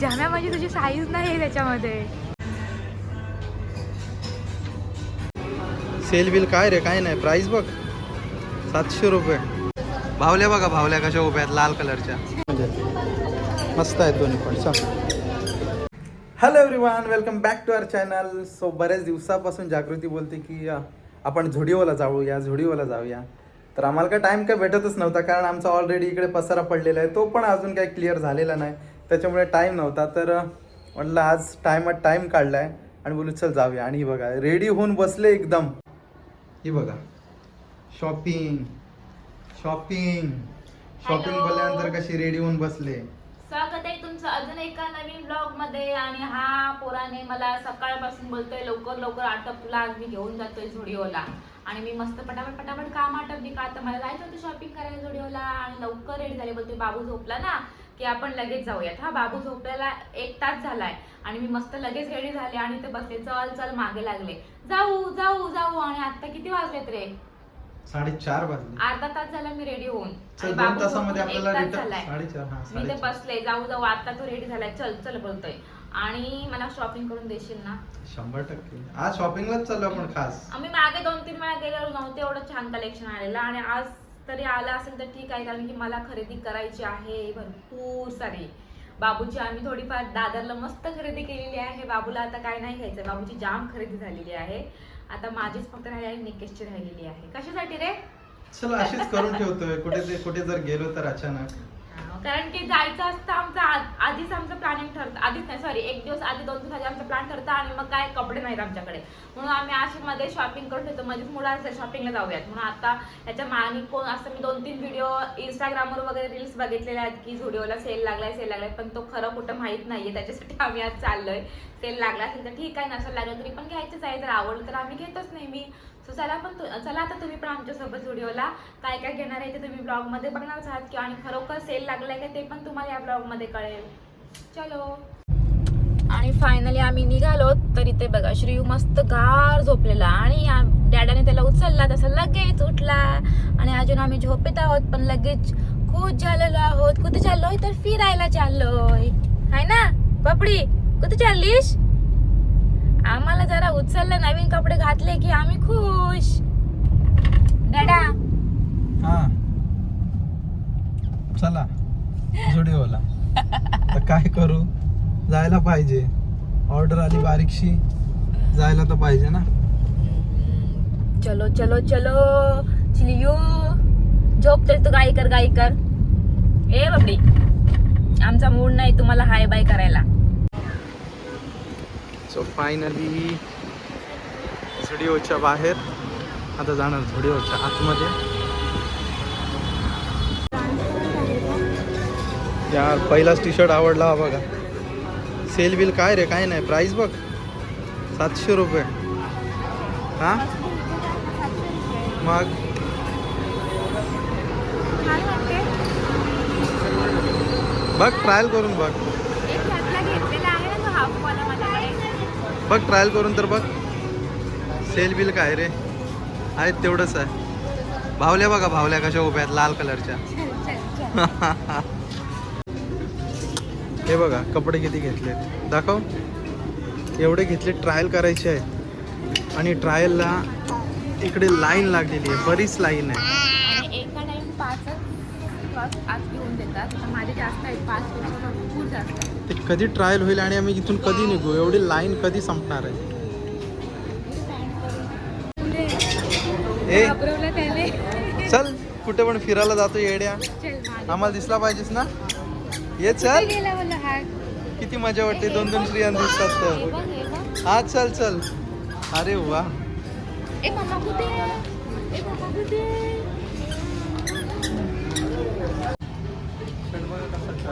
जाम्या म्हणजे तुझी साईज नाही आहे त्याच्यामध्ये. सेल बिल काय रे? काय नाही. प्राइस बघ. सातशे रुपये. भावल्या बघा भावल्या कशा उभ्या आहेत लाल कलरच्या मस्त आहेत दोन्ही पण. सांग hello everyone welcome back to our channel so बऱ्याच दिवसापासून जागृती बोलते की आपण झुडिओला जाऊया झुडिओला जाऊया. तर आम्हाला काय टाईम काय भेटतच नव्हता कारण आमचा ऑलरेडी इकडे पसारा पडलेला आहे. तो पण अजून काही क्लिअर झालेला नाही. त्याच्यामुळे टाईम नव्हता. तर म्हटलं आज टायमात टाईम काढला आहे आणि बोलू चल जाऊया. आणि ही बघा रेडी होऊन बसले एकदम. ही बघा. Shopping shopping shopping. बोलल्यानंतर कशी रेडी होऊन बसले. स्वागत आहे तुमचं अजून एका नवीन ब्लॉगमध्ये आणि हा पोराने मला सकाळपासून बोलतोय लवकर लवकर आटप तुला आज मी घेऊन जातोय झुडिओला. आणि मी मस्त पटापट पटापट काम आटपली का? आता मला जायचं होतं शॉपिंग करायला झुडिओला. आणि लवकर रेडी झाले. बोलतोय बाबू झोपला ना? की आपण लगेच जाऊयात. हा बाबू झोपल्याला एक तास झालाय आणि मी मस्त लगेच रेडी झाले आणि ते बसले. चल चल मागे लागले. जाऊ जाऊ जाऊ. आणि आता किती वाजलेत रे? साडेचार वाजले. अर्धा तास झाला मी रेडी होऊन. आणि बाबू तासामध्ये झोपून एक आपल्याला तास रिटर्न झालाय. साडेचार हा मी ते साडेचार. बसले. जाऊ जाऊ. आता तो रेडी झालाय. चल चल बोलतोय. आणि मला शॉपिंग करून देशील ना? शंभर टक्के. आज शॉपिंगलाच चाललो आपण खास. आम्ही मागे दोन तीन वेळा गेलेलो नव्हते. एवढं छान कलेक्शन आलेलं. आणि आज तरी आला असेल तर ठीक आहे कारण की मला खरेदी करायची आहे भरपूर सारी. बाबूची आम्ही थोडीफार दादरला मस्त खरेदी केलेली आहे. बाबूला आता काय नाही घ्यायचं बाबूची जाम खरेदी झालेली आहे. आता माझीच फक्त राहिली आहे निकेशची राहिलेली आहे. कशासाठी रे? चला अशीच करून ठेवतोय. कुठे कुठे जर गेलो तर अचानक. कारण की जायचं असतं आमचं आ- आधीच आमचं प्लॅनिंग ठरतं आधीच नाही सॉरी एक दिवस आधी दोन दिवस आधी आमचं प्लॅन ठरतं आणि मग काय कपडे नाहीत आमच्याकडे. म्हणून आम्ही अशी मध्ये शॉपिंग करून ठेवतो म्हणजे मुलं शॉपिंगला जाऊयात. म्हणून आता याच्या मागे कोण असं मी दोन तीन व्हिडिओ इंस्टाग्रामवर वगैरे रील्स बघितलेले आहेत की झुडिओला सेल लागलाय सेल लागलाय. पण तो खरं कुठं माहीत नाहीये. त्याच्यासाठी आम्ही आज चाललोय. सेल लागला असेल तर ठीक आहे. नसेल लागलं तरी पण घ्यायचंच आहे. जर आवडलं तर आम्ही घेतच नाही. मी सो चला पण चला आता तुम्ही पण आमच्यासोबत व्हिडिओला काय काय घेणार आहे ते तुम्ही ब्लॉगमध्ये बघणारच आहात किंवा आणि खरोखर सेल लागलाय का ते पण तुम्हाला या ब्लॉगमध्ये कळेल. चलो. आणि फायनली आम्ही निघालो तर इथे बघा श्रीयू मस्त गार झोपलेला आणि या डॅडाने त्याला उचलला तसा लगेच उठला. आणि अजून आम्ही झोपेत आहोत पण लगेच खुश झालेलो आहोत. कुठे चाललोय? तर फिरायला चाललोय. हाय ना? पपडी? कुठे चाललीस? आम्हाला जरा उचललं नवीन कपडे घातले की आम्ही खुश. डॅडा. हा. चला. झुडिओला तर काय करू? जायला पाहिजे. ऑर्डर आली बारीकशी. जायला तर पाहिजे ना? चलो चलो चलो. चिलियो झोप तर तू गाई कर गाई कर ए बाबडी आमचा मूड नाही तुम्हाला हाय बाय करायला. सो फायनली झुडिओच्या बाहेर. आता जाणार झुडिओच्या आतमध्ये. यार पहिलाच टी शर्ट आवडला हा बघा. सेल बिल काय रे काय नाही. प्राईस बघ. सातशे रुपये. हा? मग? बघ ट्रायल करून बघ घेतलेला आहे ना तो हाफ वाला माझ्याकडे बघ ट्रायल करून तर बघ. सेल बिल काय रे? आहेत तेवढंच आहे. भावल्या बघा भावल्या कशा उभ्या आहेत लाल कलरच्या. हे बघा कपडे किती घेतले दाखव. एवढे घेतले ट्रायल करायचे आहे आणि ट्रायलला इकडे लाईन लागलेली आहे बरीच लाईन आहे. पाचच श्वास आत घेऊन देतात. तर माझे जास्त आहेत पाच पेक्षा भरपूर जास्त आहेत. ते कधी ट्रायल होईल आणि आम्ही इथून कधी निघू? एवढी लाईन कधी संपणार आहे? ए. घाबरवलं त्याने. चल कुठे पण फिरायला जातो येड्या. चल मागे. आम्हाला दिसला पाहिजेस ना? ये कुठे चल. गेला हा किती मजा वाटते दोन दोन स्त्रिया दिसतात हे तर बघ हे बघ. हा चल चल. अरे वा. ए मम्मा कुठे? ए मम्मा कुठे आहे?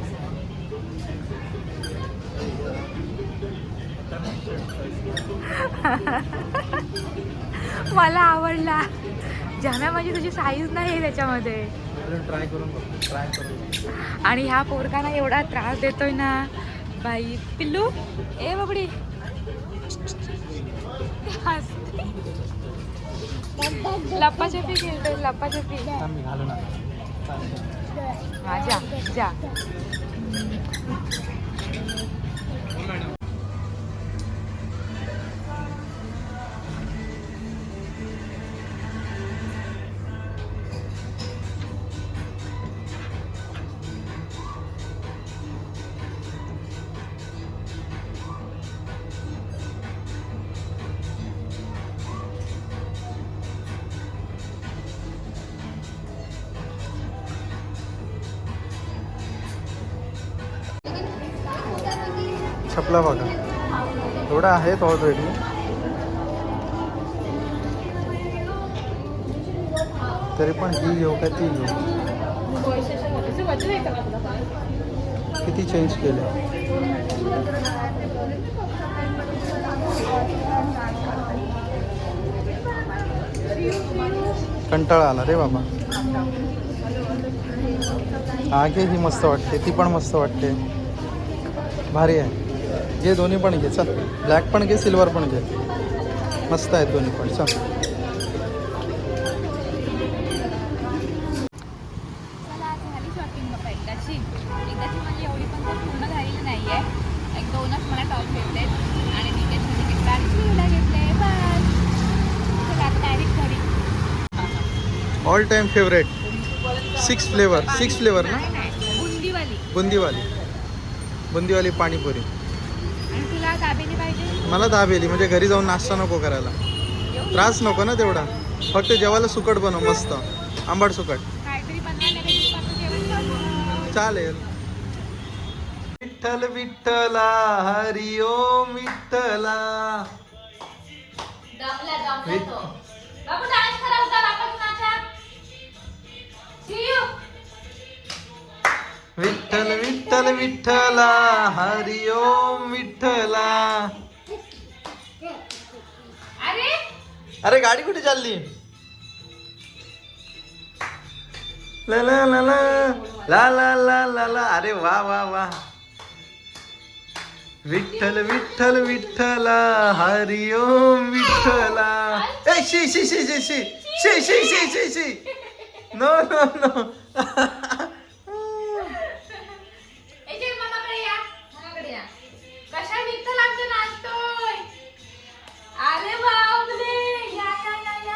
मला आवडला. जाम्या म्हणजे तुझी साईज नाही त्याच्यामध्ये. ट्राय करून बघ ट्राय करून बघ. आणि ह्या पोरकांना एवढा त्रास देतोय ना. बाई पिल्लू ए बाबडी. हसते. लप्पाछपी खेळतोय लप्पाछपी थांब मी घालून आणतो. चालेल. हा जा जा छपला बघा. एवढं आहेत ऑलरेडी तरी पण ही घेऊ का ती घेऊ? किती चेंज केले? कंटाळा आला रे बाबा. आगे ही मस्त वाटते ती पण मस्त वाटते. भारी आहे. घे दोन्ही पण घे चल. ब्लॅक पण घे सिल्वर पण घे. मस्त आहेत दोन्ही पण चल. All time favourite six flavour six flavour ना? बुंदीवाली. बुंदीवाली. बुंदीवाली पाणीपुरी. मला दाब येली म्हणजे घरी जाऊन नाश्ता नको करायला. त्रास नको ना तेवढा. फक्त जेवायला सुकट बनव मस्त. आंबट सुकट. चालेल. विठ्ठल विठ्ठला हरिओम विठ्ठला. विठ्ठल विठ्ठल विठ्ठला हरिओम विठ्ठला. अरे गाडी कुठे चालली? ला ला ला ला. ला ला ला ला ला. अरे वा वा वा. विठ्ठल विठ्ठल विठ्ठला. हरिओम विठ्ठला. ए शी शी शी शी शी. शी शी शी शी शी. No no no.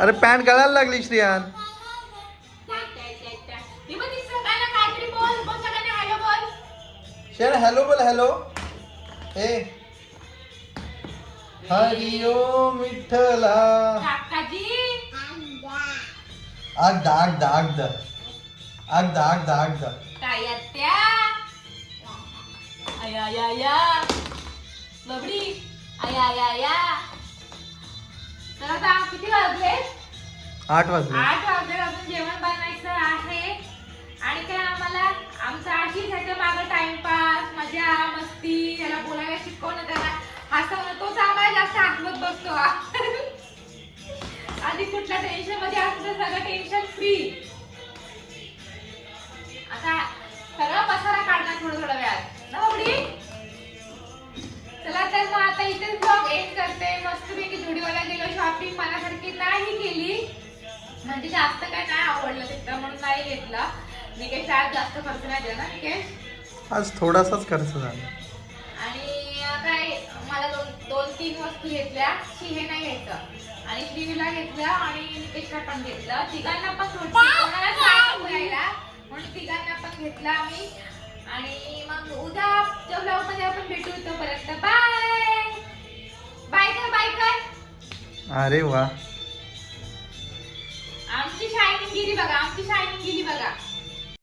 अरे पॅन्ट गळायला लागली श्रियान. शेर हॅलो बोल हॅलो हे हरिओ मिठला. आग दा आग द आग दा. आग दा आया या या आया या या तर आता किती वाजले? आठ वाजले. आठ वाजल्यापासून जेवण बनवायचं आहे. आणि काय आम्हाला? आमचा आशीष ह्याच्या मागं टाइमपास मजा मस्ती त्याला बोलायला शिकवणं त्याला. हसवणं तोच आम्हाला जास्त हसवत बसतो. आधी कुठल्या टेन्शनमध्ये असलं तर सगळं टेन्शन फ्री म्हणजे जास्त काय नाही आवडलं तिथं म्हणून नाही घेतलं. निकेश आज जास्त खर्च नाही दिला ना निकेश आज थोडासाच खर्च झाला. आणि काय मला दोन दोन तीन वस्तू घेतल्या शी हे नाही घ्यायचं. आणि श्रीवीला घेतलं आणि निकेशला पण घेतलं. तिघांना पण घ्यायला म्हणून तिघांना पण घेतलं आम्ही. आणि मग उद्या ब्लॉगमध्ये आपण भेटू तोपर्यंत. बाय! बाय कर बाय कर. अरे वा. आमची शायनिंग गेली बघा आमची शायनिंग गेली बघा.